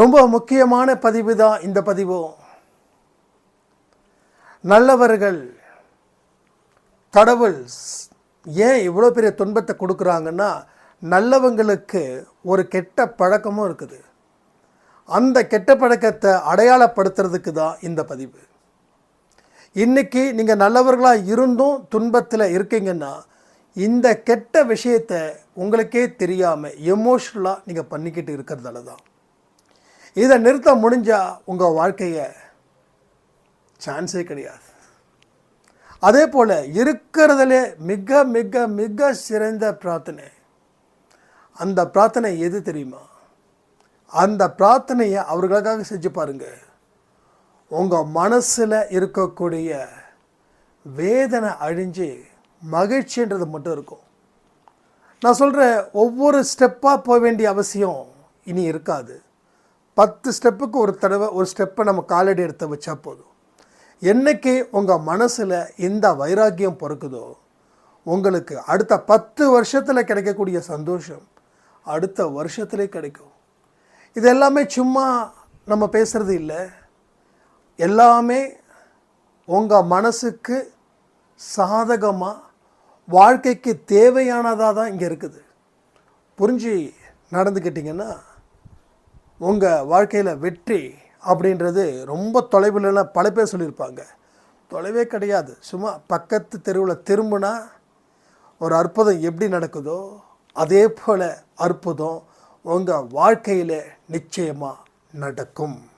ரொம்ப முக்கியமான பதிவு தான் இந்த பதிவு. நல்லவர்கள் கடவுள் ஏன் இவ்வளோ பெரிய துன்பத்தை கொடுக்குறாங்கன்னா நல்லவங்களுக்கு ஒரு கெட்ட பழக்கமும் இருக்குது. அந்த கெட்ட பழக்கத்தை அடையாளப்படுத்துறதுக்கு தான் இந்த பதிவு. இன்னைக்கு நீங்கள் நல்லவர்களாக இருந்தும் துன்பத்தில் இருக்கீங்கன்னா இந்த கெட்ட விஷயத்தை உங்களுக்கே தெரியாமல் எமோஷ்னலாக நீங்கள் பண்ணிக்கிட்டு இருக்கிறதால தான். இதை நிறுத்த முடிஞ்சால் உங்கள் வாழ்க்கையை சான்ஸே கிடையாது. அதே போல் இருக்கிறதுலே மிக மிக மிக சிறந்த பிரார்த்தனை. அந்த பிரார்த்தனை எது தெரியுமா? அந்த பிரார்த்தனையை அவர்களுக்காக செஞ்சு பாருங்கள் உங்கள் மனசில் இருக்கக்கூடிய வேதனை அழிஞ்சு மகிழ்ச்சின்றது மட்டும் இருக்கும். நான் சொல்கிற ஒவ்வொரு ஸ்டெப்பாக போக வேண்டிய அவசியம் இனி இருக்காது. பத்து ஸ்டெப்புக்கு ஒரு தடவை ஒரு ஸ்டெப்பை நம்ம காலடி எடுத்து வச்சா போதும். என்னைக்கு உங்கள் மனசில் இந்த வைராக்கியம் பிறக்குதோ உங்களுக்கு அடுத்த பத்து வருஷத்தில் கிடைக்கக்கூடிய சந்தோஷம் அடுத்த வருஷத்துலே கிடைக்கும். இது எல்லாமே சும்மா நம்ம பேசுகிறது இல்லை. எல்லாமே உங்கள் மனசுக்கு சாதகமாக வாழ்க்கைக்கு தேவையானதாக தான் இங்கே இருக்குது. புரிஞ்சு நடந்துக்கிட்டிங்கன்னா உங்கள் வாழ்க்கையில் வெற்றி அப்படின்றது ரொம்ப தொலைவில்லாம் பல பேர் சொல்லியிருப்பாங்க. தொலைவே கிடையாது. சும்மா பக்கத்து தெருவில் திரும்பினா ஒரு அற்புதம் எப்படி நடக்குதோ அதே போல் அற்புதம் உங்கள் வாழ்க்கையில் நிச்சயமாக நடக்கும்.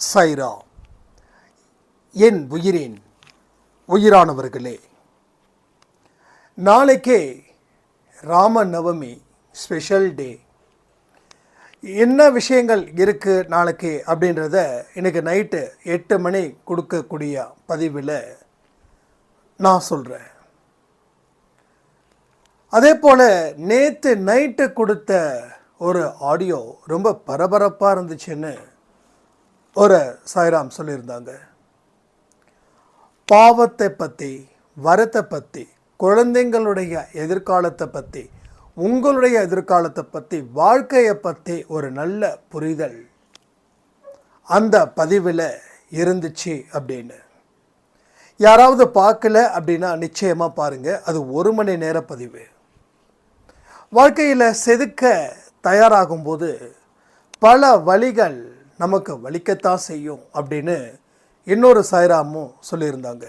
சைரா என் உயிரின் உயிரானவர்களே நாளைக்கே ராமநவமி ஸ்பெஷல் டே. என்ன விஷயங்கள் இருக்குது நாளைக்கு அப்படின்றத இன்றைக்கி நைட்டு எட்டு மணி கொடுக்கக்கூடிய பதிவில் நான் சொல்கிறேன் அதே போல் நேற்று நைட்டு கொடுத்த ஒரு ஆடியோ ரொம்ப பரபரப்பாக இருந்துச்சுன்னு ஒரு சாய்ராம் சொல்லியிருந்தாங்க. பாவத்தை பற்றி வரத்தை பற்றி குழந்தைங்களுடைய எதிர்காலத்தை பற்றி உங்களுடைய எதிர்காலத்தை பற்றி வாழ்க்கையை பற்றி ஒரு நல்ல புரிதல். அந்த பதிவில் இருந்துச்சு அப்படின்னு. யாராவது பார்க்கல அப்படின்னா நிச்சயமாக பாருங்கள் அது ஒரு மணி நேர பதிவு. வாழ்க்கையில் செதுக்க தயாராகும்போது பல வழிகள் நமக்கு வலிக்கத்தான் செய்யும் அப்படின்னு இன்னொரு சாய்ராமும் சொல்லியிருந்தாங்க.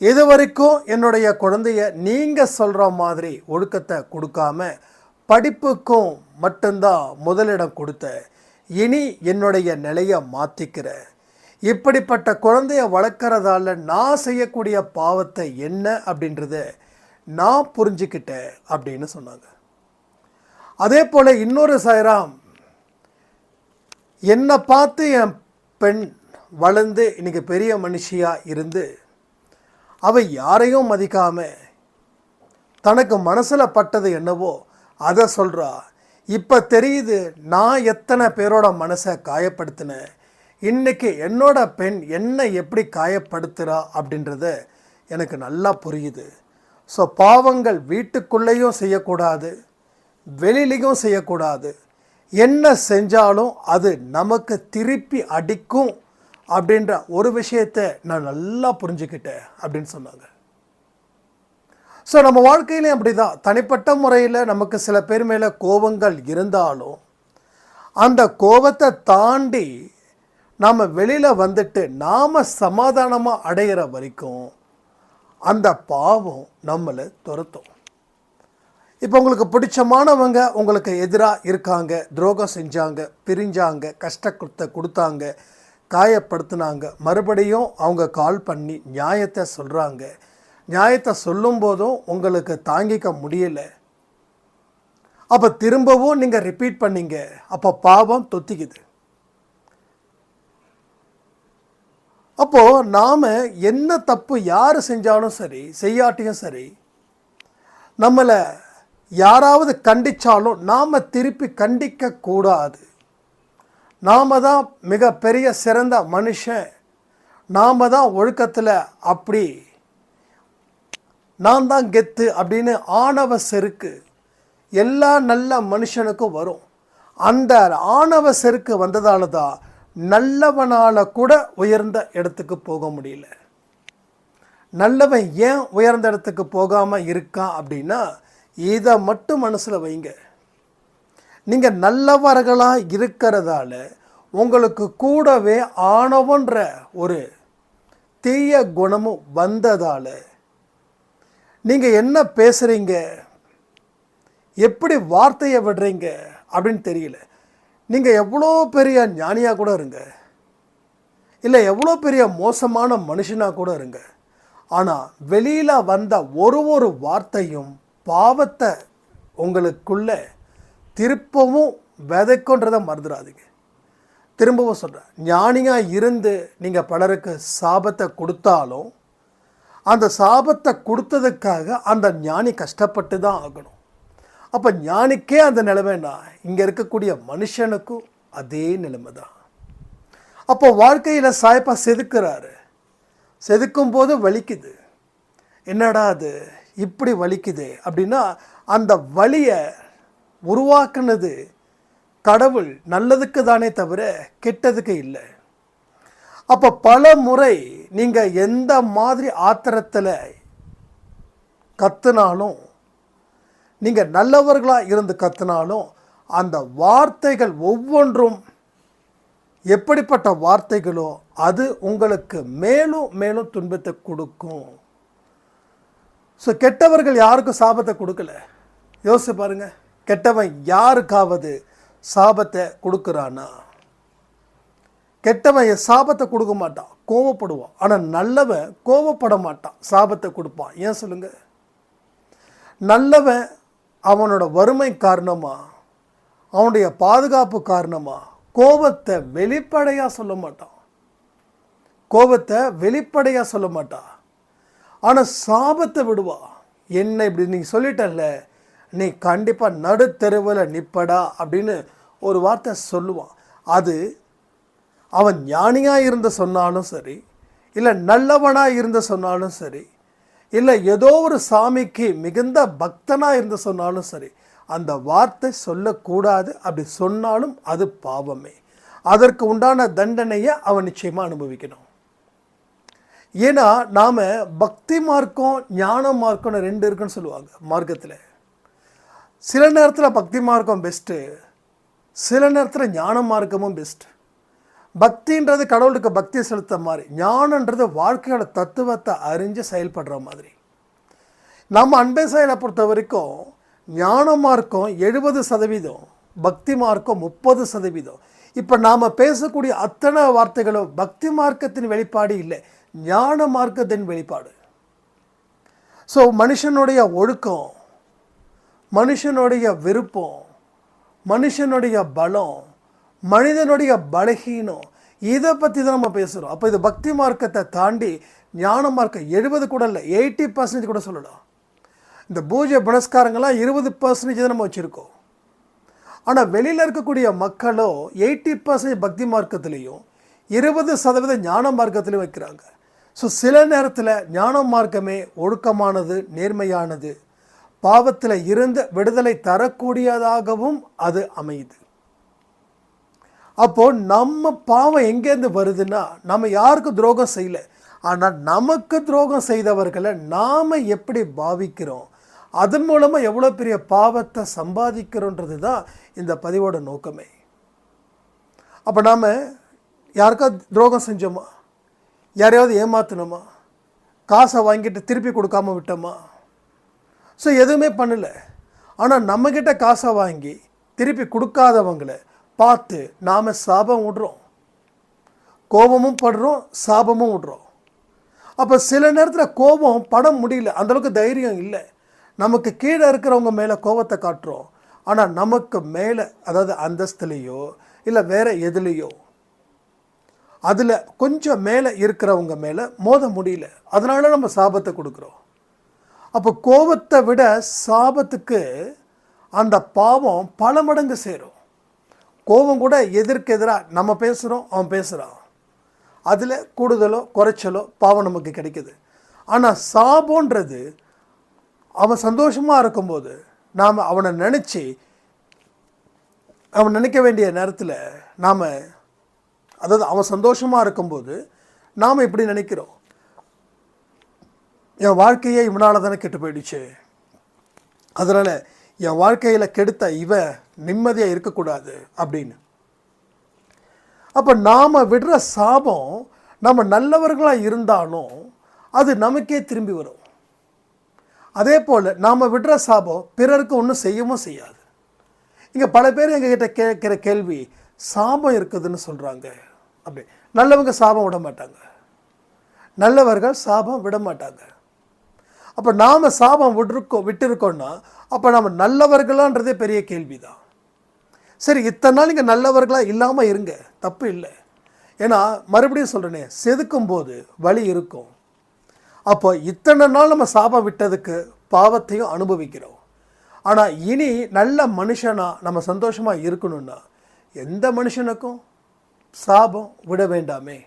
இது வரைக்கும் என்னுடைய குழந்தைய நீங்கள் சொல்கிற மாதிரி ஒழுக்கத்தை கொடுக்காம படிப்புக்கும் மட்டும்தான் முதலிடம் கொடுத்த. இனி என்னுடைய நிலையை மாற்றிக்கிற இப்படிப்பட்ட குழந்தைய வளர்க்குறதால நான் செய்யக்கூடிய பாவத்தை என்ன அப்படின்றத நான் புரிஞ்சுக்கிட்டேன் அப்படின்னு சொன்னாங்க. அதே போல் இன்னொரு சாய்ராம் என்னை பார்த்து என் பெண் வளர்ந்து இன்னைக்கு பெரிய மனுஷியாக இருந்து அவள் யாரையும் மதிக்காம தனக்கு மனசில் பட்டது என்னவோ அதை சொல்கிறா இப்போ தெரியுது நான் எத்தனை பேரோட மனசை காயப்படுத்தினேன் இன்றைக்கி என்னோட பெண் என்னை எப்படி காயப்படுத்துகிறா அப்படின்றத எனக்கு நல்லா புரியுது. ஸோ பாவங்கள் வீட்டுக்குள்ளேயும் செய்யக்கூடாது. வெளியிலையும் செய்யக்கூடாது. என்ன செஞ்சாலும் அது நமக்கு திருப்பி அடிக்கும் அப்படின்ற ஒரு விஷயத்தை நான் நல்லா புரிஞ்சுக்கிட்டேன் அப்படின்னு சொன்னாங்க. ஸோ நம்ம வாழ்க்கையிலையும் அப்படி தான் தனிப்பட்ட முறையில் நமக்கு சில பேர் மேலே கோபங்கள் இருந்தாலும் அந்த கோபத்தை தாண்டி நாம் வெளியில் வந்துட்டு நாம் சமாதானமாக அடையிற வரைக்கும் அந்த பாவம் நம்மளை துரத்தும். இப்போ உங்களுக்கு பிடிச்சமானவங்க உங்களுக்கு எதிராக இருக்காங்க துரோகம் செஞ்சாங்க பிரிஞ்சாங்க கஷ்டத்தை கொடுத்தாங்க காயப்படுத்தினாங்க. மறுபடியும் அவங்க கால் பண்ணி நியாயத்தை சொல்கிறாங்க நியாயத்தை சொல்லும்போதும் உங்களுக்கு தாங்கிக்க முடியலை. அப்போ திரும்பவும் நீங்கள் ரிப்பீட் பண்ணீங்க. அப்போ பாவம் தொத்திக்குது. அப்போது நாம் என்ன தப்பு யார் செஞ்சாலும் சரி செய்யாட்டியும் சரி நம்மளை யாராவது கண்டிச்சாலும் நாம் திருப்பி கண்டிக்க கூடாது. நாம் தான் மிகப்பெரிய சிறந்த மனுஷன். நாம் தான் ஒழுக்கத்தில் அப்படி. நான் தான் கெத்து அப்படின்னு ஆணவ செருக்கு எல்லா நல்ல மனுஷனுக்கும் வரும். அந்த ஆணவ செருக்கு வந்ததால தான் நல்லவனால் கூட உயர்ந்த இடத்துக்கு போக முடியல. நல்லவன் ஏன் உயர்ந்த இடத்துக்கு போகாமல் இருக்கான் அப்படின்னா இதை மட்டும் மனசில் வைங்க. நீங்கள் நல்லவர்களாக இருக்கிறதால உங்களுக்கு கூடவே ஆணவன்ற ஒரு தீய குணமும் வந்ததால் நீங்கள் என்ன பேசுகிறீங்க எப்படி வார்த்தையை விடுறீங்க? அப்படின்னு தெரியல. நீங்கள் எவ்வளோ பெரிய ஞானியாக கூட இருங்க. இல்லை எவ்வளோ பெரிய மோசமான மனுஷனாக கூட இருங்க. ஆனால் வெளியில் வந்த ஒரு ஒரு வார்த்தையும் பாவத்தை உங்களுக்குள்ளே திருப்பவும் விதைக்குன்றதை மறந்துடாதீங்க. திரும்பவும் சொல்கிறேன் ஞானியாக இருந்து நீங்கள் பலருக்கு சாபத்தை கொடுத்தாலும் அந்த சாபத்தை கொடுத்ததுக்காக அந்த ஞானி கஷ்டப்பட்டு தான் ஆகணும். அப்போ ஞானிக்கே அந்த நிலைமைனா இங்கே இருக்கக்கூடிய மனுஷனுக்கும் அதே நிலைமை தான். அப்போ வாழ்க்கையில் சாய்ப்பா செதுக்கிறாரு. செதுக்கும் போது வலிக்குது. என்னடா அது? இப்படி வலிக்குது? அப்படின்னா அந்த வலியை உருவாக்குனது கடவுள் நல்லதுக்கு தானே தவிர கெட்டதுக்கு இல்லை. அப்போ பல முறை நீங்கள் எந்த மாதிரி ஆத்திரத்தில் கத்துனாலும் நீங்கள் நல்லவர்களாக இருந்து கத்துனாலும் அந்த வார்த்தைகள் ஒவ்வொன்றும் எப்படிப்பட்ட வார்த்தைகளோ அது உங்களுக்கு மேலும் மேலும் துன்பத்தை கொடுக்கும். ஸோ கெட்டவர்கள் யாருக்கும் சாபத்தை கொடுக்கல? யோசிச்சு பாருங்கள் கெட்டவன் யாருக்காவது சாபத்தை கொடுக்குறானா? கெட்டவன் என் சாபத்தை கொடுக்க மாட்டான் கோவப்படுவான். ஆனால் நல்லவன் கோவப்பட மாட்டான் சாபத்தை கொடுப்பான். ஏன் சொல்லுங்க? நல்லவன் அவனோட வறுமை காரணமா? அவனுடைய பாதுகாப்பு காரணமா? கோபத்தை வெளிப்படையாக சொல்ல மாட்டான். கோபத்தை வெளிப்படையாக சொல்ல மாட்டான். ஆனால் சாபத்தை விடுவா என்ன இப்படி நீங்கள் சொல்லிட்டல்ல நீ கண்டிப்பாக நடுத்தெருவில் நிற்படா அப்படின்னு ஒரு வார்த்தை சொல்லுவான். அது அவன் ஞானியாக இருந்து சொன்னாலும் சரி இல்லை நல்லவனாக இருந்து சொன்னாலும் சரி இல்லை ஏதோ ஒரு சாமிக்கு மிகுந்த பக்தனாக இருந்து சொன்னாலும் சரி அந்த வார்த்தை சொல்லக்கூடாது. அப்படி சொன்னாலும் அது பாவமே. அதற்கு உண்டான தண்டனையை அவன் நிச்சயமாக அனுபவிக்கணும். ஏன்னா நாம் பக்தி மார்க்கம் ஞான மார்க்கம்னு ரெண்டு இருக்குன்னு சொல்லுவாங்க மார்க்கத்தில். சில நேரத்தில் பக்தி மார்க்கம் பெஸ்ட்டு சில நேரத்தில் ஞான மார்க்கமும் பெஸ்ட் பக்தின்றது கடவுளுக்கு பக்தி செலுத்த மாதிரி ஞானன்றது வாழ்க்கையோட தத்துவத்தை அறிஞ்சு செயல்படுற மாதிரி. நம்ம அன்பை செயலை பொறுத்த வரைக்கும் ஞான மார்க்கம் எழுபது சதவீதம் பக்தி மார்க்கம் முப்பது சதவீதம். இப்போ நாம் பேசக்கூடிய அத்தனை வார்த்தைகளும் பக்தி மார்க்கத்தின் வெளிப்பாடு இல்லை ஞான மார்க்கத்தின் வெளிப்பாடு. ஸோ மனுஷனுடைய ஒழுக்கம் மனுஷனுடைய விருப்பம் மனுஷனுடைய பலம் மனிதனுடைய பலகீனம் இதை பற்றி தான் நம்ம பேசுகிறோம் அப்போ இது பக்தி மார்க்கத்தை தாண்டி ஞான மார்க்கம் எழுபது கூட இல்லை எயிட்டி பர்சன்டேஜ் கூட சொல்லலாம். இந்த பூஜை புனஸ்காரங்கள்லாம் இருபது பர்சன்டேஜ் தான் நம்ம வச்சுருக்கோம். ஆனால் வெளியில் இருக்கக்கூடிய மக்களோ எயிட்டி பர்சன்டேஜ் பக்தி மார்க்கத்துலேயும் இருபது சதவீத ஞான மார்க்கத்திலையும் வைக்கிறாங்க. ஸோ சில நேரத்தில் ஞான மார்க்கமே ஒழுக்கமானது நேர்மையானது பாவத்தில் இருந்து விடுதலை தரக்கூடியதாகவும் அது அமையுது. அப்போ நம்ம பாவம் எங்கேருந்து வருதுன்னா நம்ம யாருக்கும் துரோகம் செய்யலை. ஆனால் நமக்கு துரோகம் செய்தவர்களை நாம் எப்படி பாவிக்கிறோம்? அதன் மூலமாக எவ்வளோ பெரிய பாவத்தை சம்பாதிக்கிறோன்றது தான் இந்த பதிவோட நோக்கமே. அப்போ நாம் யாருக்கா துரோகம் செஞ்சோமா? யாரையாவது ஏமாத்தினோமா? காசை வாங்கிட்டு திருப்பி கொடுக்காம விட்டோமா? ஸோ எதுவுமே பண்ணலை. ஆனால் நம்மக்கிட்ட காசை வாங்கி திருப்பி கொடுக்காதவங்களை பார்த்து நாம் சாபம் விடுறோம். கோபமும் படுறோம் சாபமும் விடுறோம். அப்போ சில நேரத்தில் கோபம் பட முடியல. அந்தளவுக்கு தைரியம் இல்லை. நமக்கு கீழே இருக்கிறவங்க மேலே கோபத்தை காட்டுறோம். ஆனால் நமக்கு மேலே அதாவது அந்தஸ்துலேயோ இல்லை வேறு எதுலேயோ அதில் கொஞ்சம் மேலே இருக்கிறவங்க மேலே மோத முடியல. அதனால நம்ம சாபத்தை கொடுக்குறோம். அப்போ கோபத்தை விட சாபத்துக்கு அந்த பாவம் பல மடங்கு சேரும். கோபம் கூட எதிர்க்கு எதிராக நம்ம பேசுகிறோம் அவன் பேசுகிறான் அதில் கூடுதலோ குறைச்சலோ பாவம் நமக்கு கிடைக்குது. ஆனால் சாபன்றது அவன் சந்தோஷமாக இருக்கும்போது நாம் அவனை நினச்சி அவன் நினைக்க வேண்டிய நேரத்தில் நாம் அதாவது அவன் சந்தோஷமாக இருக்கும்போது நாம் இப்படி நினைக்கிறோம். என் வாழ்க்கையே இவனால் தானே கெட்டு போயிடுச்சு. அதனால் என் வாழ்க்கையில் கெடுத்த இவன் நிம்மதியாக இருக்கக்கூடாது அப்படின்னு. அப்போ நாம் விடுற சாபம் நம்ம நல்லவர்களாக இருந்தாலும் அது நமக்கே திரும்பி வரும். அதே போல் நாம் விடுற சாபம் பிறருக்கு ஒன்றும் செய்யவும் செய்யாது. இங்கே பல பேர் எங்ககிட்ட கேட்குற கேள்வி சாபம் இருக்குதுன்னு சொல்கிறாங்க அப்படி. நல்லவங்க சாபம் விட மாட்டாங்க. நல்லவர்கள் சாபம் விட மாட்டாங்க. அப்போ நாம் சாபம் விட்டுருக்கோம் விட்டுருக்கோம்னா அப்போ நம்ம நல்லவர்களான்றதே பெரிய கேள்வி தான் சரி இத்தனை நாள் இங்கே நல்லவர்களாக இல்லாமல் இருங்க தப்பு இல்லை. ஏன்னா மறுபடியும் சொல்கிறேனே செதுக்கும் போது வழி இருக்கும். அப்போ இத்தனை நாள் நம்ம சாபம் விட்டதுக்கு பாவத்தையும் அனுபவிக்கிறோம். ஆனால் இனி நல்ல மனுஷனாக நம்ம சந்தோஷமாக இருக்கணும்னா எந்த மனுஷனுக்கும் சாபம் விட வேண்டாமே.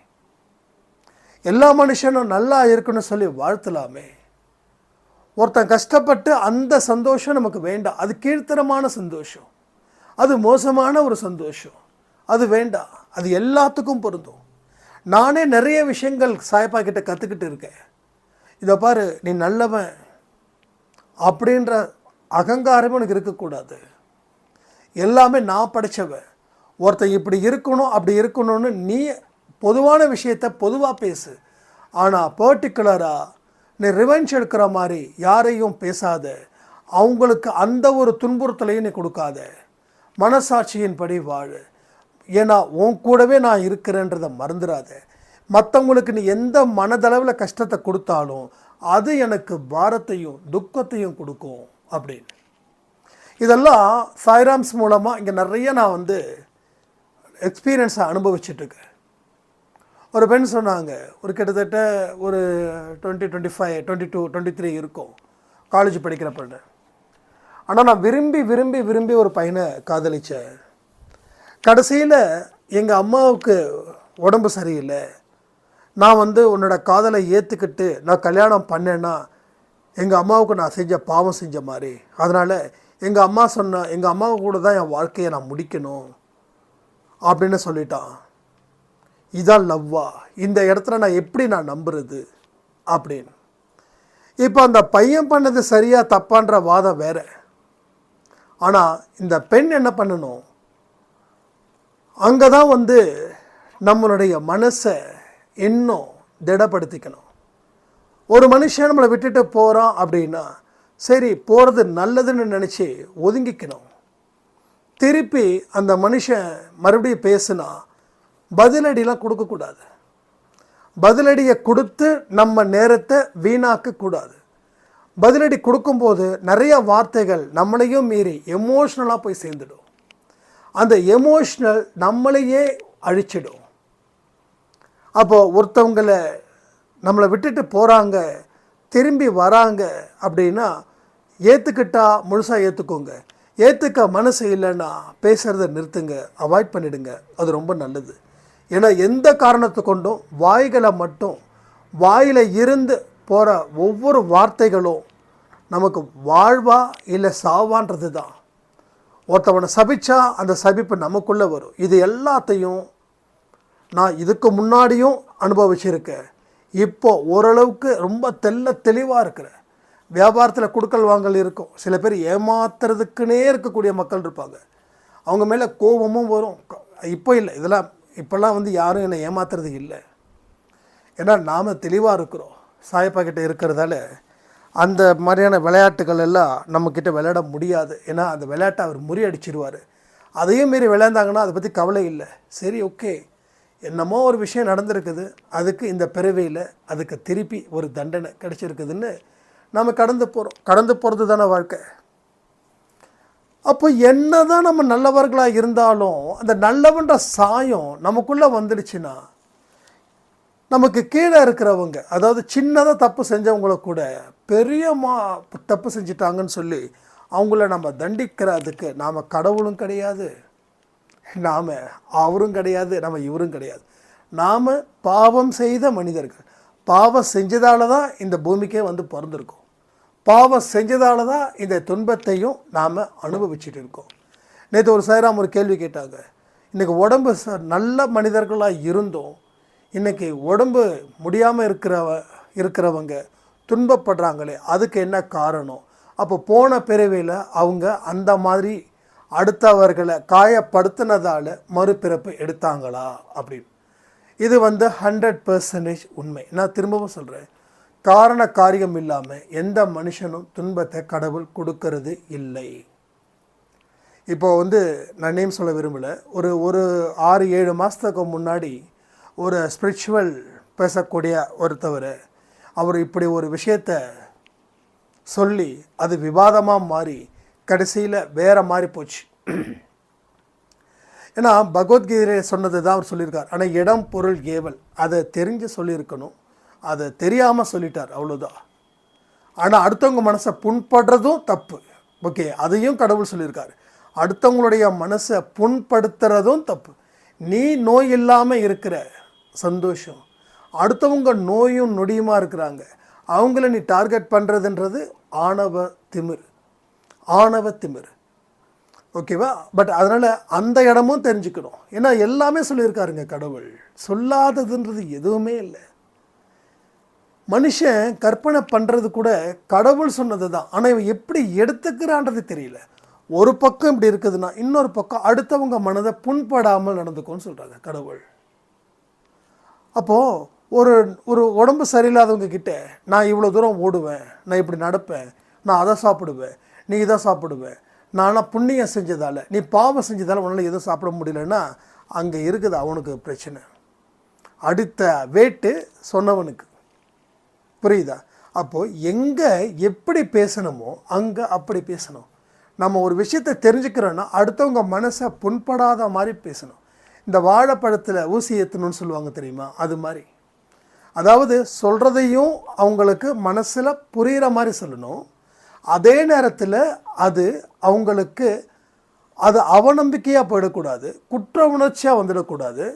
எல்லா மனுஷனும் நல்லா இருக்கணும்னு சொல்லி வாழ்த்தலாமே. ஒருத்தன் கஷ்டப்பட்டு அந்த சந்தோஷம் நமக்கு வேண்டாம். அது கீழ்த்தரமான சந்தோஷம். அது மோசமான ஒரு சந்தோஷம். அது வேண்டாம். அது எல்லாத்துக்கும் பொருந்தும். நானே நிறைய விஷயங்கள் சாய்ப்பா கிட்ட கற்றுக்கிட்டு இருக்கேன். இதை பாரு நீ நல்லவன் அப்படின்ற அகங்காரமும் எனக்கு இருக்கக்கூடாது. எல்லாமே நான் படித்தவன் ஒருத்தன் இப்படி இருக்கணும் அப்படி இருக்கணும்னு நீ பொதுவான விஷயத்த பொதுவாக பேசு. ஆனால் பர்டிகுலராக நீ ரிவெஞ்ச் எடுக்கிற மாதிரி யாரையும் பேசாத. அவங்களுக்கு அந்த ஒரு துன்புறுத்தலையும் நீ கொடுக்காத. மனசாட்சியின்படி வாழு. ஏன்னா உன் கூடவே நான் இருக்கிறேன்றதை மறந்துடாத மற்றவங்களுக்கு நீ எந்த மனதளவில் கஷ்டத்தை கொடுத்தாலும் அது எனக்கு பாரத்தையும் துக்கத்தையும் கொடுக்கும் அப்படின்னு. இதெல்லாம் சாய்ராம்ஸ் மூலமாக இங்கே நிறைய நான் வந்து எக்ஸ்பீரியன்ஸை அனுபவிச்சிட்ருக்கேன் ஒரு பெண் சொன்னாங்க ஒரு கிட்டத்தட்ட ஒரு twenty twenty five twenty two twenty three இருக்கும். காலேஜ் படிக்கிற பொண்ணு ஆனால் நான் விரும்பி விரும்பி விரும்பி ஒரு பையனை காதலித்தேன் கடைசியில் எங்கள் அம்மாவுக்கு உடம்பு சரியில்லை. நான் வந்து உன்னோட காதலை ஏற்றுக்கிட்டு நான் கல்யாணம் பண்ணேன்னா எங்கள் அம்மாவுக்கு நான் செஞ்ச பாவம் செஞ்ச மாதிரி. அதனால் எங்கள் அம்மா சொன்ன எங்கள் அம்மாவு கூட தான் என் வாழ்க்கையை நான் முடிக்கணும் அப்படின்னு சொல்லிட்டான். இதான் லவ்வா. இந்த இடத்துல நான் எப்படி நான் நம்புறது? அப்படின்னு. இப்போ அந்த பையன் பண்ணது சரியாக தப்பான்ற வாதம் வேற. ஆனால் இந்த பெண் என்ன பண்ணணும்? அங்கே தான் வந்து நம்மளுடைய மனசை இன்னும் திடப்படுத்திக்கணும். ஒரு மனுஷன் நம்மளை விட்டுட்டு போகிறான் அப்படின்னா சரி போகிறது நல்லதுன்னு நினச்சி ஒதுங்கிக்கணும். திருப்பி அந்த மனுஷன் மறுபடியும் பேசுனா பதிலடிலாம் கொடுக்கக்கூடாது. பதிலடியை கொடுத்து நம்ம நேரத்தை வீணாக்கக்கூடாது. பதிலடி கொடுக்கும்போது நிறைய வார்த்தைகள் நம்மளையும் மீறி எமோஷ்னலாக போய் சேர்ந்துடும். அந்த எமோஷ்னல் நம்மளையே அழிச்சிடும். அப்போது ஒருத்தவங்களை நம்மளை விட்டுட்டு போகிறாங்க திரும்பி வராங்க அப்படின்னா ஏற்றுக்கிட்டா முழுசாக ஏற்றுக்கோங்க ஏற்றுக்க மனசு இல்லைன்னா பேசுகிறத நிறுத்துங்க அவாய்ட் பண்ணிடுங்க. அது ரொம்ப நல்லது. ஏன்னா எந்த காரணத்தை கொண்டும் வாய்களை மட்டும் வாயில் இருந்து போகிற ஒவ்வொரு வார்த்தைகளும் நமக்கு வாழ்வா இல்லை சாவான்றது தான். ஒருத்தவனை சபிச்சா அந்த சபிப்பு நமக்குள்ளே வரும். இது எல்லாத்தையும் நான் இதுக்கு முன்னாடியும் அனுபவிச்சிருக்கேன். இப்போ ஓரளவுக்கு ரொம்ப தெல்ல தெளிவாக இருக்கிறேன் வியாபாரத்தில் கொடுக்கல் வாங்கல் இருக்கும். சில பேர் ஏமாத்துறதுக்குன்னே இருக்கக்கூடிய மக்கள் இருப்பாங்க. அவங்க மேலே கோபமும் வரும். இப்போ இல்லை இதெல்லாம் இப்போல்லாம் வந்து யாரும் என்னை ஏமாத்துறது இல்லை. ஏன்னா நாம் தெளிவாக இருக்கிறோம். சாயப்பா கிட்டே இருக்கிறதால அந்த மாதிரியான விளையாட்டுகள் எல்லாம் நம்மக்கிட்ட விளையாட முடியாது. ஏன்னா அந்த விளையாட்டை அவர் முறியடிச்சிருவார். அதையும் மீறி விளையாண்டாங்கன்னா அதை பற்றி கவலை இல்லை. சரி ஓகே. என்னமோ ஒரு விஷயம் நடந்திருக்குது. அதுக்கு இந்த பிறவியில் அதுக்கு திருப்பி ஒரு தண்டனை கிடச்சிருக்குதுன்னு நம்ம கடந்து போகிறோம் கடந்து போகிறது தானே வாழ்க்கை. அப்போ என்ன தான் நம்ம நல்லவர்களாக இருந்தாலும் அந்த நல்லவன்ற சாயம் நமக்குள்ளே வந்துடுச்சுன்னா நமக்கு கீழே இருக்கிறவங்க அதாவது சின்னதாக தப்பு செஞ்சவங்கள கூட பெரிய மா தப்பு செஞ்சிட்டாங்கன்னு சொல்லி அவங்கள நம்ம தண்டிக்கிறதுக்கு நாம் கடவுளும் கிடையாது. நாம் அவரும் கிடையாது நம்ம இவரும் கிடையாது. நாம் பாவம் செய்த மனிதர்கள். பாவம் செஞ்சதால தான் இந்த பூமிக்கே வந்து பிறந்திருக்கோம். பாவம் செஞ்சதால தான் இந்த துன்பத்தையும் நாம் அனுபவிச்சுட்டு இருக்கோம் நேற்று ஒரு சாய்ராம் ஒரு கேள்வி கேட்டாங்க. இன்றைக்கி உடம்பு ச நல்ல மனிதர்களாக இருந்தோம். இன்றைக்கி உடம்பு முடியாமல் இருக்கிறவ இருக்கிறவங்க துன்பப்படுறாங்களே அதுக்கு என்ன காரணம்? அப்போ போன பிறவியில் அவங்க அந்த மாதிரி அடுத்தவர்களை காயப்படுத்தினதால் மறுபிறப்பு எடுத்தாங்களா? அப்படின்னு. இது வந்து ஹண்ட்ரட் பர்சன்டேஜ் உண்மை. நான் திரும்பவும் சொல்கிறேன் காரண காரியம் இல்லாமல் எந்த மனுஷனும் துன்பத்தை கடவுள் கொடுக்கறது இல்லை. இப்போ வந்து நான் நேம் சொல்ல விரும்பலை. ஒரு ஒரு ஆறு ஏழு மாதத்துக்கு முன்னாடி ஒரு ஸ்பிரிச்சுவல் பேசக்கூடிய ஒருத்தவர் அவர் இப்படி ஒரு விஷயத்தை சொல்லி அது விவாதமாக மாறி கடைசியில் வேற மாதிரி போச்சு. ஏன்னா பகவத்கீதை சொன்னது தான் அவர் சொல்லியிருக்கார். ஆனால் இடம் பொருள் ஏவல் அதை தெரிஞ்சு சொல்லியிருக்கணும். அதை தெரியாமல் சொல்லிட்டார் அவ்வளோதான் ஆனால் அடுத்தவங்க மனசை புண்படுறதும் தப்பு. ஓகே அதையும் கடவுள் சொல்லியிருக்காரு. அடுத்தவங்களுடைய மனசை புண்படுத்துறதும் தப்பு. நீ நோய் இல்லாமல் இருக்கிற சந்தோஷம் அடுத்தவங்க நோயும் நொடியுமா இருக்கிறாங்க அவங்கள நீ டார்கெட் பண்ணுறதுன்றது ஆணவ திமிர். ஆணவ திமிர். ஓகேவா? பட் அதனால் அந்த இடமும் தெரிஞ்சுக்கணும். ஏன்னா எல்லாமே சொல்லியிருக்காருங்க கடவுள். சொல்லாததுன்றது எதுவுமே இல்லை. மனுஷன் கற்பனை பண்ணுறது கூட கடவுள் சொன்னது தான் ஆனால் இவன் எப்படி எடுத்துக்கிறான்றது தெரியல. ஒரு பக்கம் இப்படி இருக்குதுன்னா இன்னொரு பக்கம் அடுத்தவங்க மனதை புண்படாமல் நடந்துக்கும்னு சொல்கிறாங்க கடவுள். அப்போது ஒரு ஒரு உடம்பு சரியில்லாதவங்க கிட்ட நான் இவ்வளோ தூரம் ஓடுவேன் நான் இப்படி நடப்பேன் நான் அதை சாப்பிடுவேன் நீ இதை சாப்பிடுவேன் நானாக புண்ணியம் செஞ்சதால் நீ பாவம் செஞ்சதால் உன்னால் எதுவும் சாப்பிட முடியலன்னா அங்கே இருக்குது அவனுக்கு பிரச்சனை. அடுத்த வேட்டு சொன்னவனுக்கு. புரியுதா? அப்போது எங்கே எப்படி பேசணுமோ அங்கே அப்படி பேசணும். நம்ம ஒரு விஷயத்தை தெரிஞ்சுக்கிறோன்னா அடுத்தவங்க மனசை புண்படாத மாதிரி பேசணும். இந்த வாழைப்பழத்தில் ஊசி ஏற்றணும்னு சொல்லுவாங்க தெரியுமா? அது மாதிரி. அதாவது சொல்கிறதையும் அவங்களுக்கு மனசில் புரிகிற மாதிரி சொல்லணும். அதே நேரத்தில் அது அவங்களுக்கு அது அவநம்பிக்கையாக போயிடக்கூடாது குற்ற உணர்ச்சியாக வந்துடக்கூடாது.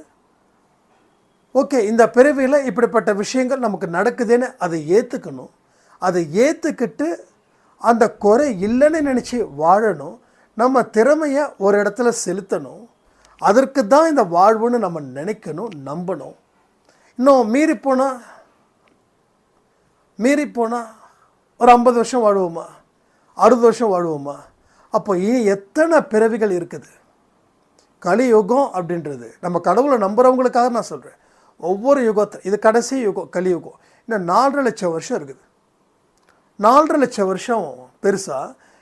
ஓகே இந்த பிறவியில் இப்படிப்பட்ட விஷயங்கள் நமக்கு நடக்குதுன்னு அதை ஏற்றுக்கணும் அதை ஏற்றுக்கிட்டு அந்த குறை இல்லைன்னு நினச்சி வாழணும். நம்ம திறமையை ஒரு இடத்துல செலுத்தணும். அதற்கு தான் இந்த வாழ்வுன்னு நம்ம நினைக்கணும் நம்பணும். இன்னும் மீறி போனால் மீறி போனால் ஒரு ஐம்பது வருஷம் வாழ்வோமா? அறுபது வருஷம் வாழ்வோமா? அப்போ இனி எத்தனை பிறவிகள் இருக்குது? கலியுகம் அப்படின்றது. நம்ம கடவுளை நம்புகிறவங்களுக்காக நான் சொல்கிறேன் ஒவ்வொரு யுகத்தை இது கடைசி யுகம் கலியுகம் இன்னும் நாலரை லட்சம் வருஷம் இருக்குது. நாலரை லட்சம் வருஷம் பெருசா?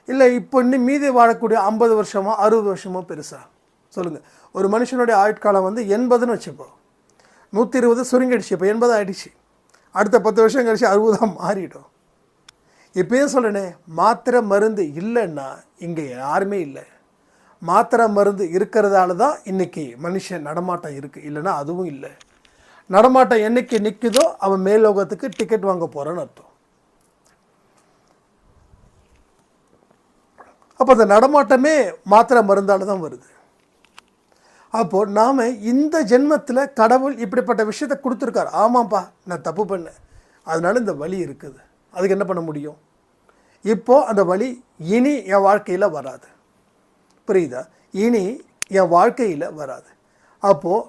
இல்லை இப்போ இன்னும் மீதி வாழக்கூடிய ஐம்பது வருஷமோ அறுபது வருஷமோ பெருசா? சொல்லுங்கள் ஒரு மனுஷனுடைய ஆயுட்காலம் வந்து எண்பதுன்னு வச்சுப்போம். நூற்றி இருபது சுருங்கிடுச்சு இப்போ எண்பது ஆகிடுச்சு அடுத்த பத்து வருஷம் கழிச்சு அறுபதாக மாறிடும். இப்போயும் சொல்கிறேனே மாத்திரை மருந்து இல்லைன்னா இங்கே யாருமே இல்லை. மாத்திரை மருந்து இருக்கிறதால தான் இன்றைக்கி மனுஷன் நடமாட்டம் இருக்குது இல்லைன்னா அதுவும் இல்லை. நடமாட்டம் என்னைக்கு நிற்குதோ அவன் மேலோகத்துக்கு டிக்கெட் வாங்க போகிறான்னு அர்த்தம். அப்போ அந்த நடமாட்டமே மாத்திரை மருந்தால் தான் வருது. அப்போது நாம் இந்த ஜென்மத்தில் கடவுள் இப்படிப்பட்ட விஷயத்தை கொடுத்துருக்காரு. ஆமாம்ப்பா நான் தப்பு பண்ணேன். அதனால் இந்த வழி இருக்குது. அதுக்கு என்ன பண்ண முடியும்? இப்போது அந்த வழி இனி என் வாழ்க்கையில் வராது. புரியுதா? இனி என் வாழ்க்கையில் வராது. அப்போது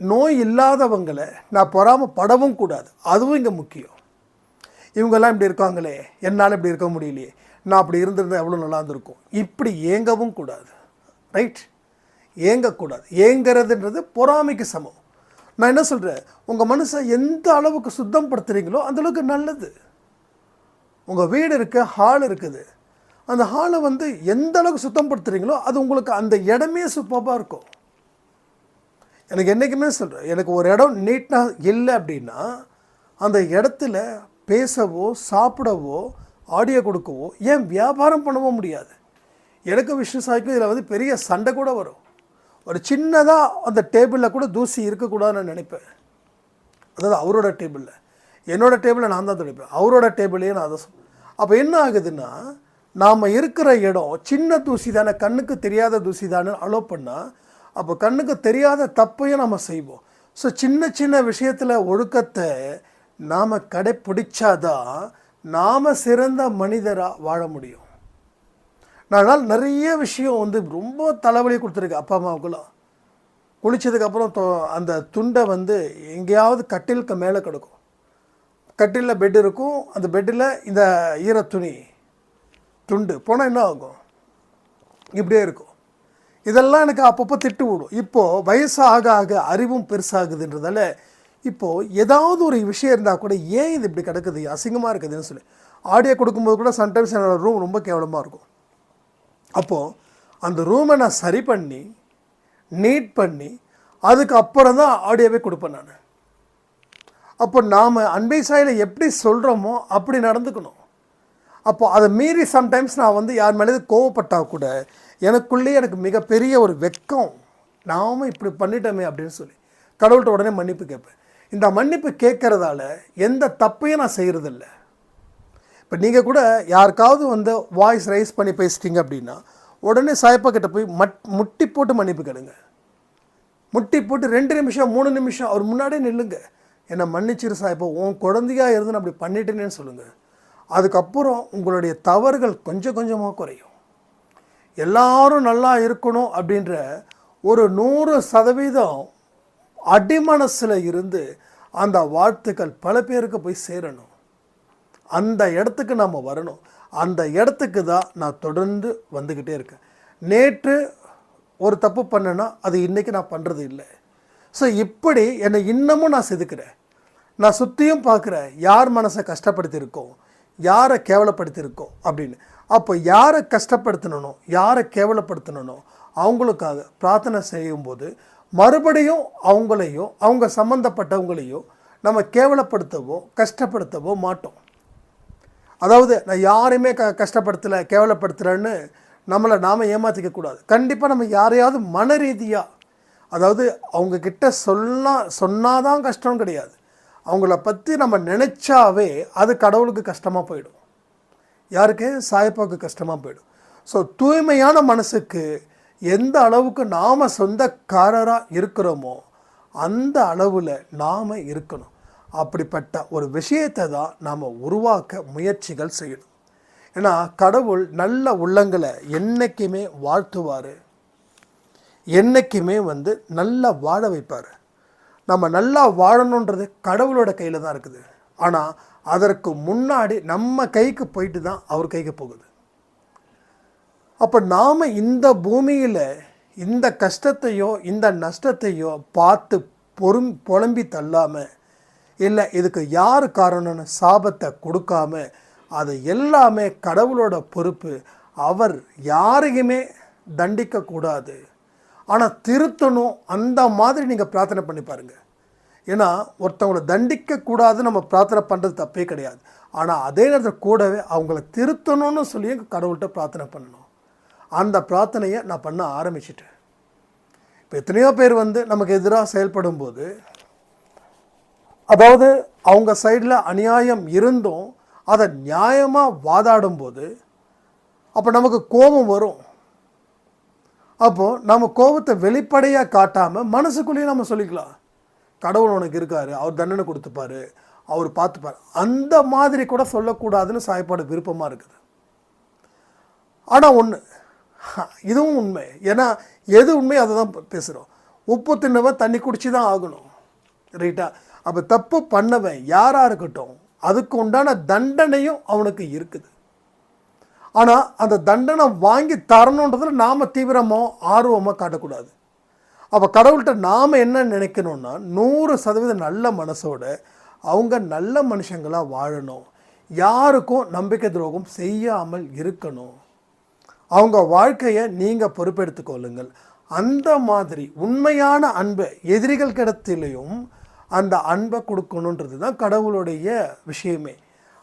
நோய் இல்லாதவங்களை நான் பொறாமப்படவும் கூடாது. அதுவும் இங்கே முக்கியம். இவங்கெல்லாம் இப்படி இருக்காங்களே என்னால் இப்படி இருக்க முடியலையே நான் அப்படி இருந்திருந்தேன் எவ்வளோ நல்லா இருந்திருக்கும். இப்படி ஏங்கவும் கூடாது. ரைட் ஏங்கக்கூடாது. ஏங்கிறதுன்றது பொறாமைக்கு சமம். நான் என்ன சொல்கிறேன் உங்கள் மனசை எந்த அளவுக்கு சுத்தம் படுத்துகிறீங்களோ அந்தளவுக்கு நல்லது. உங்கள் வீடு இருக்க ஹால் இருக்குது. அந்த ஹாலை வந்து எந்த அளவுக்கு சுத்தம் படுத்துகிறீங்களோ அது உங்களுக்கு அந்த இடமே சூப்பராக இருக்கும். எனக்கு என்றைக்குமே சொல்கிறேன் எனக்கு ஒரு இடம் நீட்டாக இல்லை அப்படின்னா அந்த இடத்துல பேசவோ சாப்பிடவோ ஆடியோ கொடுக்கவோ ஏன் வியாபாரம் பண்ணவோ முடியாது. எனக்கு விஷ்ணு சாய்க்கும் இதில் வந்து பெரிய சண்டை கூட வரும். ஒரு சின்னதாக அந்த டேபிளில் கூட தூசி இருக்கக்கூடாதுன்னு நான் நினைப்பேன். அதாவது அவரோட டேபிளில் என்னோட டேபிளில் நான் தான் துடைப்பேன். அவரோட டேபிளையே நான் அதை அப்போ என்ன ஆகுதுன்னா நாம் இருக்கிற இடம் சின்ன தூசி தானே கண்ணுக்கு தெரியாத தூசி தானே அலோ பண்ணால் அப்போ கண்ணுக்கு தெரியாத தப்பையும் நம்ம செய்வோம். ஸோ சின்ன சின்ன விஷயத்தில் ஒழுக்கத்தை நாம் கடைப்பிடிச்சாதான் நாம் சிறந்த மனிதராக வாழ முடியும். அதனால் நிறைய விஷயம் வந்து ரொம்ப தலைவலி கொடுத்துருக்கு அப்பா அம்மாவுக்குலாம். குளிச்சதுக்கப்புறம் தொ- அந்த துண்டை வந்து எங்கேயாவது கட்டிலுக்கு மேலே கிடக்கும். கட்டிலில் பெட் இருக்கும். அந்த பெட்டில் இந்த ஈரத்துணி துண்டு போனால் என்ன ஆகும்? இப்படியே இருக்கும். இதெல்லாம் எனக்கு அப்பப்போ திட்டு விடும். இப்போது வயசாக ஆக ஆக அறிவும் பெருசாகுதுன்றதால இப்போது ஏதாவது ஒரு விஷயம் இருந்தால் கூட ஏன் இது இப்படி கிடக்குது? அசிங்கமாக இருக்குதுன்னு சொல்லி. ஆடியோ கொடுக்கும்போது கூட சம்டைம்ஸ் என்னோடய ரூம் ரொம்ப கேவலமாக இருக்கும். அப்போது அந்த ரூமை நான் சரி பண்ணி நீட் பண்ணி அதுக்கு அப்புறம் தான் ஆடியோவே கொடுப்பேன் நான். அப்போ நாம் அன்பை சாயில் எப்படி சொல்கிறோமோ அப்படி நடந்துக்கணும். அப்போது அதை மீறி சம்டைம்ஸ் நான் வந்து யார் மேலே கோவப்பட்டால் கூட எனக்குள்ளே எனக்கு மிகப்பெரிய ஒரு வெக்கம். நாம் இப்படி பண்ணிட்டோமே அப்படின்னு சொல்லி கடவுள்கிட்ட உடனே மன்னிப்பு கேட்பேன். இந்த மன்னிப்பு கேட்குறதால எந்த தப்பையும் நான் செய்கிறதில்ல இப்போ நீங்கள் கூட யாருக்காவது வந்து வாய்ஸ் ரைஸ் பண்ணி பேசிட்டீங்க அப்படின்னா உடனே சாயப்பா கிட்ட போய் மட் முட்டி போட்டு மன்னிப்பு கேளுங்க. முட்டி போட்டு ரெண்டு நிமிஷம் மூணு நிமிஷம் அவர் முன்னாடியே நில்லுங்க. என்னை மன்னிச்சிரு சாயப்பா உன் குழந்தையாக இருந்து நான் அப்படி பண்ணிட்டேனேன்னு சொல்லுங்கள் அதுக்கப்புறம் உங்களுடைய தவறுகள் கொஞ்சம் கொஞ்சமாக குறையும். எல்லாரும் நல்லா இருக்கணும் அப்படின்ற ஒரு நூறு சதவீதம் அடிமனசில் இருந்து அந்த வாழ்த்துக்கள் பல பேருக்கு போய் சேரணும். அந்த இடத்துக்கு நாம் வரணும். அந்த இடத்துக்கு தான் நான் தொடர்ந்து வந்துக்கிட்டே இருக்கேன். நேற்று ஒரு தப்பு பண்ணேன்னா அது இன்றைக்கி நான் பண்ணுறது இல்லை. ஸோ இப்படி என்னை இன்னமும் நான் செதுக்கிறேன். நான் சுற்றியும் பார்க்குறேன் யார் மனசை கஷ்டப்படுத்தியிருக்கோம் யாரை கேவலப்படுத்தியிருக்கோம் அப்படின்னு. அப்போ யாரை கஷ்டப்படுத்தணும் யாரை கேவலப்படுத்தணும் அவங்களுக்காக பிரார்த்தனை செய்யும்போது மறுபடியும் அவங்களையும் அவங்க சம்மந்தப்பட்டவங்களையும் நம்ம கேவலப்படுத்தவோ கஷ்டப்படுத்தவோ மாட்டோம். அதாவது நான் யாரையுமே க கஷ்டப்படுத்தலை கேவலப்படுத்துகிறேன்னு நம்மளை நாம் ஏமாற்றிக்கக்கூடாது கண்டிப்பாக நம்ம யாரையாவது மன ரீதியாக அதாவது அவங்க கிட்ட சொன்னால் சொன்னாதான் கஷ்டம் கிடையாது. அவங்கள பற்றி நம்ம நினச்சாவே அது கடவுளுக்கு கஷ்டமாக போயிடும். யாருக்கு? சாயப்பாவுக்கு கஷ்டமாக போயிடும். ஸோ தூய்மையான மனசுக்கு எந்த அளவுக்கு நாம் சொந்தக்காரராக இருக்கிறோமோ அந்த அளவில் நாம் இருக்கணும். அப்படிப்பட்ட ஒரு விஷயத்தை தான் நாம் உருவாக்க முயற்சிகள் செய்யணும். ஏன்னா கடவுள் நல்ல உள்ளங்களை என்றைக்குமே வாழ்த்துவார். என்னைக்குமே வந்து நல்லா வாழ வைப்பார். நம்ம நல்லா வாழணுன்றது கடவுளோட கையில் தான் இருக்குது. ஆனால் அதற்கு முன்னாடி நம்ம கைக்கு போயிட்டு தான் அவர் கைக்கு போகுது. அப்போ நாம் இந்த பூமியில் இந்த கஷ்டத்தையோ இந்த நஷ்டத்தையோ பார்த்து பொறும் புலம்பி தள்ளாமல் இல்லை இதுக்கு யார் காரணம்னு சாபத்தை கொடுக்காம அது எல்லாமே கடவுளோட பொறுப்பு. அவர் யாரையுமே தண்டிக்கக்கூடாது. ஆனால் திருத்தணும் அந்த மாதிரி நீங்கள் பிரார்த்தனை பண்ணி பாருங்கள் ஏன்னா ஒருத்தவங்களை தண்டிக்கக்கூடாதுன்னு நம்ம பிரார்த்தனை பண்ணுறது தப்பே கிடையாது. ஆனால் அதே நேரத்தில் கூடவே அவங்கள திருத்தணும்னு சொல்லி கடவுள்கிட்ட பிரார்த்தனை பண்ணணும். அந்த பிரார்த்தனையை நான் பண்ண ஆரம்பிச்சிட்டேன். இப்போ எத்தனையோ பேர் வந்து நமக்கு எதிராக செயல்படும் போது அதாவது அவங்க சைடில் அநியாயம் இருந்தும் அதை நியாயமாக வாதாடும் போது அப்போ நமக்கு கோபம் வரும். அப்போது நம்ம கோபத்தை வெளிப்படையாக காட்டாமல் மனசுக்குள்ளேயே நம்ம சொல்லிக்கலாம். கடவுள் உனக்கு இருக்கார் அவர் தண்டனை கொடுத்துப்பாரு அவர் பார்த்துப்பார். அந்த மாதிரி கூட சொல்லக்கூடாதுன்னு சாய்ப்பாடு விருப்பமாக இருக்குது. ஆனால் ஒன்று இதுவும் உண்மை. ஏன்னா எது உண்மை அதை தான் பேசுகிறோம் உப்பு தின்னவன் தண்ணி குடிச்சு தான் ஆகணும். ரைட்டா? அப்போ தப்பு பண்ணவன் யாராக இருக்கட்டும் அதுக்கு உண்டான தண்டனையும் அவனுக்கு இருக்குது. ஆனால் அந்த தண்டனை வாங்கி தரணுன்றதில் நாம் தீவிரமாக ஆர்வமாக காட்டக்கூடாது. அப்போ கடவுள்கிட்ட நாம் என்ன நினைக்கணும்னா நூறு சதவீதம் நல்ல மனசோட அவங்க நல்ல மனுஷங்களாக வாழணும். யாருக்கும் நம்பிக்கை துரோகம் செய்யாமல் இருக்கணும். அவங்க வாழ்க்கையை நீங்கள் பொறுப்பெடுத்துக் கொள்ளுங்கள். அந்த மாதிரி உண்மையான அன்பை எதிரிகள் கிடத்திலையும் அந்த அன்பை கொடுக்கணுன்றது தான் கடவுளுடைய விஷயமே.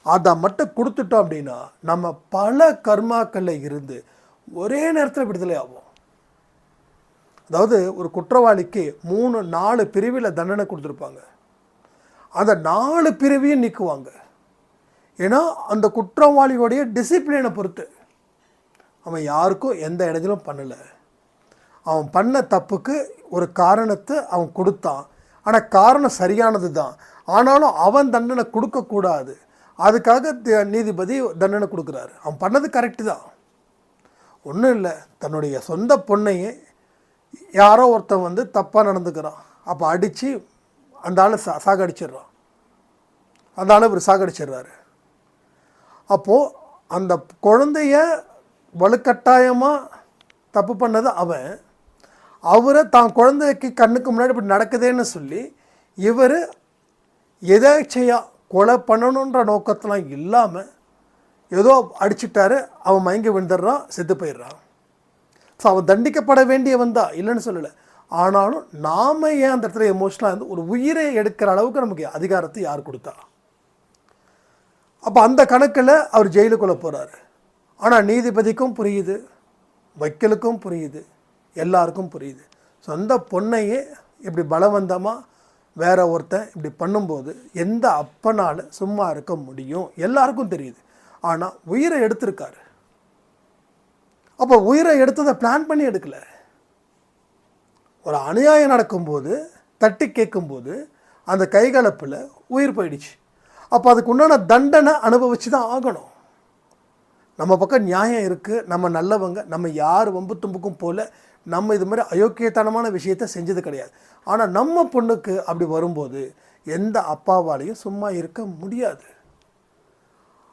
அதை மட்டும் கொடுத்துட்டோம் அப்படின்னா நம்ம பல கர்மாக்களில் இருந்து ஒரே நேரத்தில் விடுதலை ஆகும் அதாவது ஒரு குற்றவாளிக்கு மூணு நாலு பிரிவில் தண்டனை கொடுத்துருப்பாங்க. அந்த நாலு பிரிவையும் நீக்குவாங்க. ஏன்னா அந்த குற்றவாளியோடைய டிசிப்ளினை பொறுத்து. அவன் யாருக்கும் எந்த இடத்திலும் பண்ணலை. அவன் பண்ண தப்புக்கு ஒரு காரணத்தை அவன் கொடுத்தான். ஆனால் காரணம் சரியானது தான். ஆனாலும் அவன் தண்டனை கொடுக்கக்கூடாது அதுக்காக நீதிபதி தண்டனை கொடுக்குறாரு. அவன் பண்ணது கரெக்டு தான். ஒன்றும் இல்லை. தன்னுடைய சொந்த பொண்ணையே யாரோ ஒருத்தன் வந்து தப்பாக நடந்துக்கிறான். அப்போ அடித்து அந்த ஆள் சா சாகடிச்சிடுறான். அந்த ஆள் இவர் சாகடிச்சிடுறாரு. அப்போது அந்த குழந்தைய வலுக்கட்டாயமாக தப்பு பண்ணது அவன். அவரை தான் குழந்தைக்கு கண்ணுக்கு முன்னாடி இப்படி நடக்குதேன்னு சொல்லி இவர் எதாச்சையாக கொலை பண்ணணுன்ற நோக்கத்தெலாம் இல்லாமல் ஏதோ அடிச்சிட்டாரு. அவன் மயங்கி விழுந்துடுறான் செத்து போயிடுறான். ஸோ அவன் தண்டிக்கப்பட வேண்டியவன் தான். இல்லைன்னு சொல்லலை. ஆனாலும் நாம் ஏன் அந்த இடத்துல எமோஷனலாக இருந்து ஒரு உயிரை எடுக்கிற அளவுக்கு நமக்கு அதிகாரத்தை யார் கொடுத்தா? அப்போ அந்த கணக்கில் அவர் ஜெயிலுக்குள்ளே போகிறாரு ஆனால் நீதிபதிக்கும் புரியுது. வக்கீலுக்கும் புரியுது. எல்லாருக்கும் புரியுது. சொந்த பொண்ணையே இப்படி பலவந்தமாக வேற ஒருத்தன் இப்படி பண்ணும்போது எந்த அப்பனால் சும்மா இருக்க முடியும்? எல்லாருக்கும் தெரியுது. ஆனால் உயிரை எடுத்திருக்காரு. அப்போ உயிரை எடுத்ததை பிளான் பண்ணி எடுக்கல. ஒரு அநியாயம் நடக்கும்போது தட்டி கேட்கும்போது அந்த கைகலப்பில் உயிர் போயிடுச்சு. அப்போ அதுக்கு உண்டான தண்டனை அனுபவிச்சு தான் ஆகணும். நம்ம பக்கம் நியாயம் இருக்குது நம்ம நல்லவங்க நம்ம யார் வம்பு தும்புக்கும் போல் நம்ம இது மாதிரி அயோக்கியத்தனமான விஷயத்த செஞ்சது கிடையாது. ஆனால் நம்ம பொண்ணுக்கு அப்படி வரும்போது எந்த அப்பாவாலையும் சும்மா இருக்க முடியாது.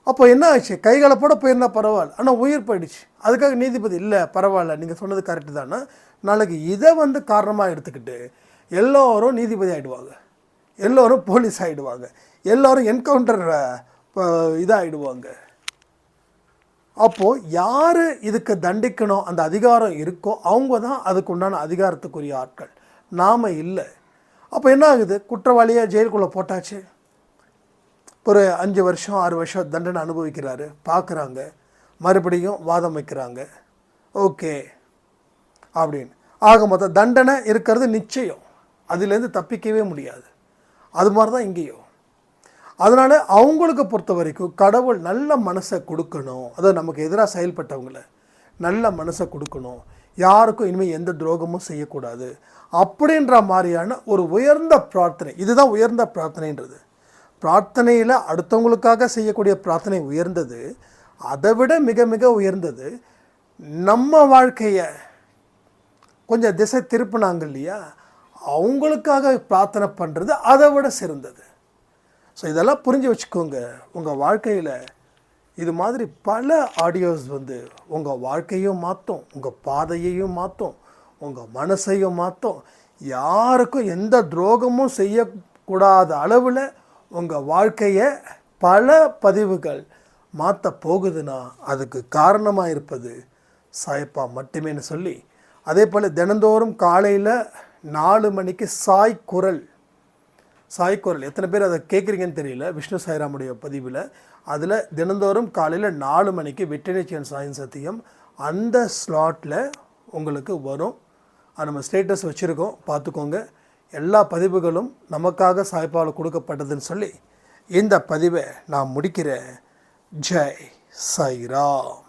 அப்போ என்ன ஆச்சு? போட போயிருந்தால் பரவாயில்ல. ஆனால் உயிர் போயிடுச்சு. அதுக்காக நீதிபதி இல்லை பரவாயில்ல. நீங்கள் சொன்னது கரெக்டு தானே? நாளைக்கு இதை வந்து காரணமாக எடுத்துக்கிட்டு எல்லோரும் நீதிபதி ஆகிடுவாங்க எல்லோரும் போலீஸ் ஆகிடுவாங்க எல்லோரும் என்கவுண்டர் இதாகிடுவாங்க அப்போது யார் இதுக்கு தண்டிக்கணும்? அந்த அதிகாரம் இருக்கோ அவங்க தான் அதுக்கு உண்டான அதிகாரத்துக்குரிய ஆட்கள். நாம் இல்லை. அப்போ என்ன ஆகுது? குற்றவாளியாக ஜெயிலுக்குள்ளே போட்டாச்சு. ஒரு அஞ்சு வருஷம் ஆறு வருஷம் தண்டனை அனுபவிக்கிறாரு. பார்க்குறாங்க. மறுபடியும் வாதம் வைக்கிறாங்க. ஓகே. அப்படின்னு. ஆக மொத்தம் தண்டனை இருக்கிறது நிச்சயம். அதுலேருந்து தப்பிக்கவே முடியாது. அது மாதிரி தான் இங்கேயும். அதனால் அவங்களுக்கு பொறுத்த வரைக்கும் கடவுள் நல்ல மனசை கொடுக்கணும். அதாவது நமக்கு எதிராக செயல்பட்டவங்கள நல்ல மனசை கொடுக்கணும். யாருக்கும் இனிமேல் எந்த துரோகமும் செய்யக்கூடாது. அப்படின்ற மாதிரியான ஒரு உயர்ந்த பிரார்த்தனை. இதுதான் உயர்ந்த பிரார்த்தனைன்றது. பிரார்த்தனையில் அடுத்தவங்களுக்காக செய்யக்கூடிய பிரார்த்தனை உயர்ந்தது. அதை விட மிக மிக உயர்ந்தது. நம்ம வாழ்க்கையை கொஞ்சம் திசை திருப்பினாங்க இல்லையா? அவங்களுக்காக பிரார்த்தனை பண்ணுறது அதை விட சிறந்தது. ஸோ இதெல்லாம் புரிஞ்சு வச்சுக்கோங்க. உங்கள் வாழ்க்கையில் இது மாதிரி பல ஆடியோஸ் வந்து உங்கள் வாழ்க்கையும் மாற்றும் உங்கள் பாதையையும் மாற்றும் உங்கள் மனசையும் மாற்றும் யாருக்கும் எந்த துரோகமும் செய்யக்கூடாத அளவில் உங்கள் வாழ்க்கையை பல பதிவுகள் மாற்ற போகுதுன்னா அதுக்கு காரணமாக இருப்பது சாயப்பா மட்டுமேன்னு சொல்லி அதே போல் தினந்தோறும் காலையில் நாலு மணிக்கு சாய் குரல். சாய்க்குரல் எத்தனை பேர் அதை கேட்குறீங்கன்னு தெரியல. விஷ்ணு சாய்ராமுடைய பதிவில். அதில் தினந்தோறும் காலையில் நாலு மணிக்கு வெற்றினிச்சியன் சாயின் சத்தியம் அந்த ஸ்லாட்டில் உங்களுக்கு வரும். அது நம்ம ஸ்டேட்டஸ் வச்சுருக்கோம். பார்த்துக்கோங்க. எல்லா பதிவுகளும் நமக்காக சாய்ப்பால் கொடுக்கப்பட்டதுன்னு சொல்லி இந்த பதிவை நான் முடிக்கிறேன். ஜெய் சாய்ராம்.